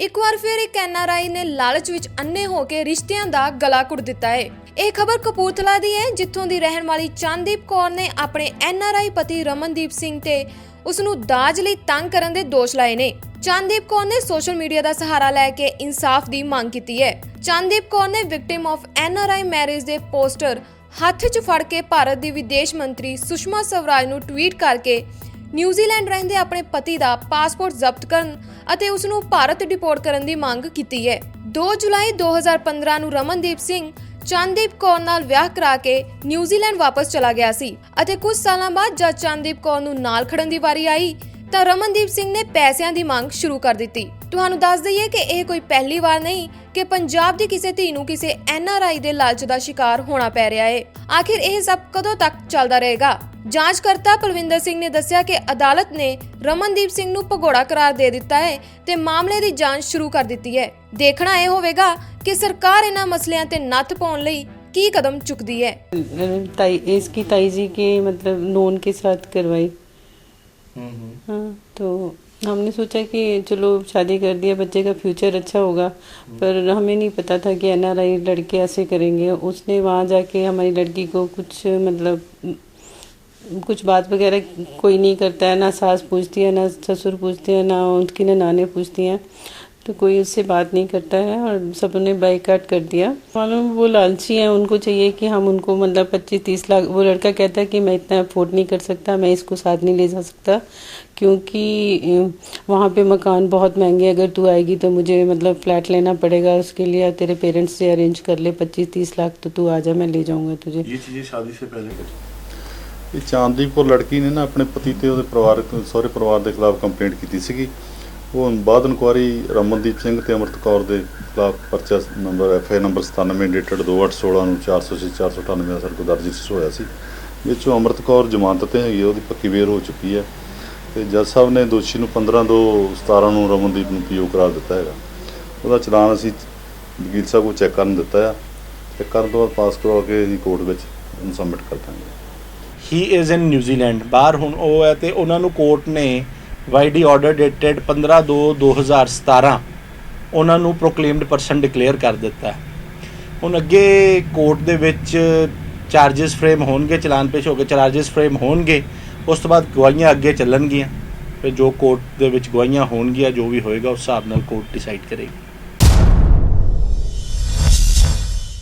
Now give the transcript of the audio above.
ਇੱਕ ਵਾਰ ਫਿਰ ਇੱਕ ਐਨਆਰਆਈ ਨੇ ਲਾਲਚ ਵਿੱਚ ਅੰਨੇ ਹੋ ਕੇ ਰਿਸ਼ਤਿਆਂ ਦਾ ਗਲਾ ਘੁੱਟ ਦਿੱਤਾ ਹੈ। ਇਹ ਖਬਰ ਕਪੂਰਥਲਾ ਦੀ ਹੈ, ਜਿੱਥੋਂ ਦੀ ਰਹਿਣ ਵਾਲੀ ਚੰਦੀਪ ਕੌਰ ਨੇ ਆਪਣੇ ਐਨਆਰਆਈ ਪਤੀ ਰਮਨਦੀਪ ਸਿੰਘ ਤੇ ਉਸ ਨੂੰ ਦਾਜ ਲਈ ਤੰਗ ਕਰਨ ਦੇ ਦੋਸ਼ ਲਾਏ ਨੇ। ਚੰਦੀਪ ਕੌਰ ਨੇ ਸੋਸ਼ਲ ਮੀਡੀਆ ਦਾ ਸਹਾਰਾ ਲੈ ਕੇ ਇਨਸਾਫ ਦੀ ਮੰਗ ਕੀਤੀ ਹੈ। ਚੰਦੀਪ ਕੌਰ ਨੇ ਵਿਕਟਿਮ ਆਫ ਐਨਆਰਆਈ ਮੈਰਿਜ ਦੇ ਪੋਸਟਰ ਹੱਥ 'ਚ ਫੜ ਕੇ ਭਾਰਤ ਦੀ ਵਿਦੇਸ਼ ਮੰਤਰੀ ਸੁਸ਼ਮਾ ਸਵਰਾਜ ਨੂੰ ਟਵੀਟ ਕਰਕੇ ਨਿਊਜ਼ੀਲੈਂਡ ਰਹਿੰਦੇ ਆਪਣੇ ਪਤੀ ਦਾ ਪਾਸਪੋਰਟ ਜ਼ਬਤ ਕਰਨ ਅਤੇ ਉਸ ਨੂੰ ਭਾਰਤ ਡਿਪੋਰਟ ਕਰਨ ਦੀ ਮੰਗ ਕੀਤੀ ਹੈ। 2 ਜੁਲਾਈ 2015 ਨੂੰ ਰਮਨਦੀਪ ਸਿੰਘ ਚੰਦੀਪ ਕੌਰ ਨਾਲ ਵਿਆਹ ਕਰਾ ਕੇ ਨਿਊਜ਼ੀਲੈਂਡ ਵਾਪਸ ਚਲਾ ਗਿਆ ਸੀ ਅਤੇ ਕੁਝ ਸਾਲਾਂ ਬਾਅਦ ਜਦ ਚੰਦੀਪ ਕੌਰ ਨੂੰ ਨਾਲ ਖੜਨ ਦੀ ਵਾਰੀ ਆਈ ਤਾਂ ਰਮਨਦੀਪ ਸਿੰਘ ਨੇ ਪੈਸਿਆਂ ਦੀ ਮੰਗ ਸ਼ੁਰੂ ਕਰ ਦਿੱਤੀ ਤੁਹਾਨੂੰ ਦੱਸ ਦਈਏ ਕਿ ਇਹ ਕੋਈ ਪਹਿਲੀ ਵਾਰ ਨਹੀਂ ਕਿ ਪੰਜਾਬ ਦੀ ਕਿਸੇ ਧੀ ਨੂੰ ਕਿਸੇ ਐਨਆਰਆਈ ਦੇ ਲਾਲਚ ਦਾ ਸ਼ਿਕਾਰ ਹੋਣਾ ਪੈ ਰਿਹਾ ਹੈ ਆਖਿਰ ਇਹ ਸਭ ਕਦੋਂ ਤੱਕ ਚੱਲਦਾ ਰਹੇਗਾ ਜਾਂਚਕਰਤਾ ਪਲਵਿੰਦਰ ਸਿੰਘ ਨੇ ਦੱਸਿਆ ਕਿ ਅਦਾਲਤ ਨੇ ਰਮਨਦੀਪ ਸਿੰਘ ਨੂੰ ਭਗੌੜਾ ਕਰਾਰ ਦੇ ਦਿੱਤਾ ਹੈ ਤੇ ਮਾਮਲੇ ਦੀ ਜਾਂਚ ਸ਼ੁਰੂ ਕਰ ਦਿੱਤੀ ਹੈ ਦੇਖਣਾ ਇਹ ਹੋਵੇਗਾ ਕਿ ਸਰਕਾਰ ਇਹਨਾਂ ਮਸਲਿਆਂ ਤੇ ਨੱਥ ਪਾਉਣ ਲਈ ਕੀ ਕਦਮ ਚੁੱਕਦੀ ਹੈ ताई इसकी ताई जी के मतलब नोन के साथ करवाई हाँ तो हमने सोचा कि चलो शादी कर दिया, बच्चे का फ्यूचर अच्छा होगा, पर हमें नहीं पता था कि एन आर आई लड़के ऐसे करेंगे। उसने वहाँ जाके हमारी लड़की को कुछ मतलब कुछ बात वगैरह कोई नहीं करता है, ना सास पूछती है, ना ससुर पूछती है, ना उनकी, ना नाने पूछती हैं। तो कोई उससे बात नहीं करता है और सबने बाइकाट कर दिया मालूम वो लालची हैं उनको चाहिए कि हम उनको मतलब पच्चीस तीस लाख वो लड़का कहता है कि मैं इतना अफोर्ड नहीं कर सकता मैं इसको साथ नहीं ले जा सकता क्योंकि अ, वहाँ पे मकान बहुत महंगे हैं, अगर तू आएगी तो मुझे मतलब फ्लैट लेना पड़ेगा उसके लिए तेरे पेरेंट्स से अरेंज कर ले पच्चीस तीस लाख तो तू आ जा मैं ले जाऊँगा तुझे ये चीजें शादी से पहले करी ਇਹ ਚਾਂਦੀਪ ਕੌਰ ਲੜਕੀ ਨੇ ਨਾ ਆਪਣੇ ਪਤੀ ਤੇ ਉਹਦੇ ਪਰਿਵਾਰਕ ਸਹੁਰੇ ਪਰਿਵਾਰ ਦੇ ਖਿਲਾਫ ਕੰਪਲੇਂਟ ਕੀਤੀ ਸੀਗੀ ਉਹ ਬਾਅਦ ਇਨਕੁਆਰੀ ਰਮਨਦੀਪ ਸਿੰਘ ਤੇ ਅਮਰਤ ਕੌਰ ਦੇ ਖਿਲਾਫ ਪਰਚਾ number F I number 97 dated 2816 ਨੂੰ 406 498 ਦਾ ਸਰ ਕੋ ਦਰਜ ਹੋਇਆ ਸੀ ਵਿੱਚੋਂ ਅਮਰਤ ਕੌਰ ਜ਼ਮਾਨਤ ਤੇ ਹੈਗੀ ਆ, ਉਹਦੀ ਪੱਕੀ ਵੇਰ ਹੋ ਚੁੱਕੀ ਹੈ ਤੇ ਜੱਜ ਸਾਹਿਬ ਨੇ ਦੋਸ਼ੀ ਨੂੰ 15 ਤੋਂ 17 ਨੂੰ ਰਮਨਦੀਪ ਨੂੰ ਪੀਓ ਕਰਾਰ ਦਿੱਤਾ ਹੈਗਾ। ਉਹਦਾ ਚਲਾਨ ਅਸੀਂ ਵਕੀਲ ਸਾਹਿਬ ਕੋਲ ਚੈੱਕ ਕਰਨ ਦਿੱਤਾ ਆ। ਚੈੱਕ ਕਰਨ ਤੋਂ ਬਾਅਦ ਪਾਸ ਕਰਵਾ ਕੇ ਅਸੀਂ ਕੋਰਟ ਵਿੱਚ ਉਹਨੂੰ ਸਬਮਿਟ ਕਰ ਦਾਂਗੇ। ਹੀ ਇਜ਼ ਇਨ ਨਿਊਜ਼ੀਲੈਂਡ ਬਾਹਰ ਹੁਣ ਉਹ ਹੈ ਤੇ ਉਹਨਾਂ ਨੂੰ ਕੋਰਟ ਨੇ ਵਾਈ ਡੀ ਆਰਡਰ ਡੇਟਡ 15 2 2017 ਉਹਨਾਂ ਨੂੰ ਪ੍ਰੋਕਲੇਮਡ ਪਰਸਨ ਡਿਕਲੇਅਰ ਕਰ ਦਿੱਤਾ ਹੁਣ ਅੱਗੇ ਕੋਰਟ ਦੇ ਵਿੱਚ ਚਾਰजेस ਫਰੇਮ ਹੋਣਗੇ, ਚਲਾਨ ਪੇਸ਼ ਹੋ ਕੇ ਚਾਰजेस ਫਰੇਮ ਹੋਣਗੇ, ਉਸ ਤੋਂ ਬਾਅਦ ਗਵਾਹੀਆਂ ਅੱਗੇ ਚੱਲਣਗੀਆਂ। ਫਿਰ ਜੋ ਕੋਰਟ ਦੇ ਵਿੱਚ ਗਵਾਹੀਆਂ ਹੋਣਗੀਆਂ, ਜੋ ਵੀ ਹੋਏਗਾ, ਉਸ ਹਿਸਾਬ ਨਾਲ ਕੋਰਟ ਡਿਸਾਈਡ ਕਰੇਗੀ।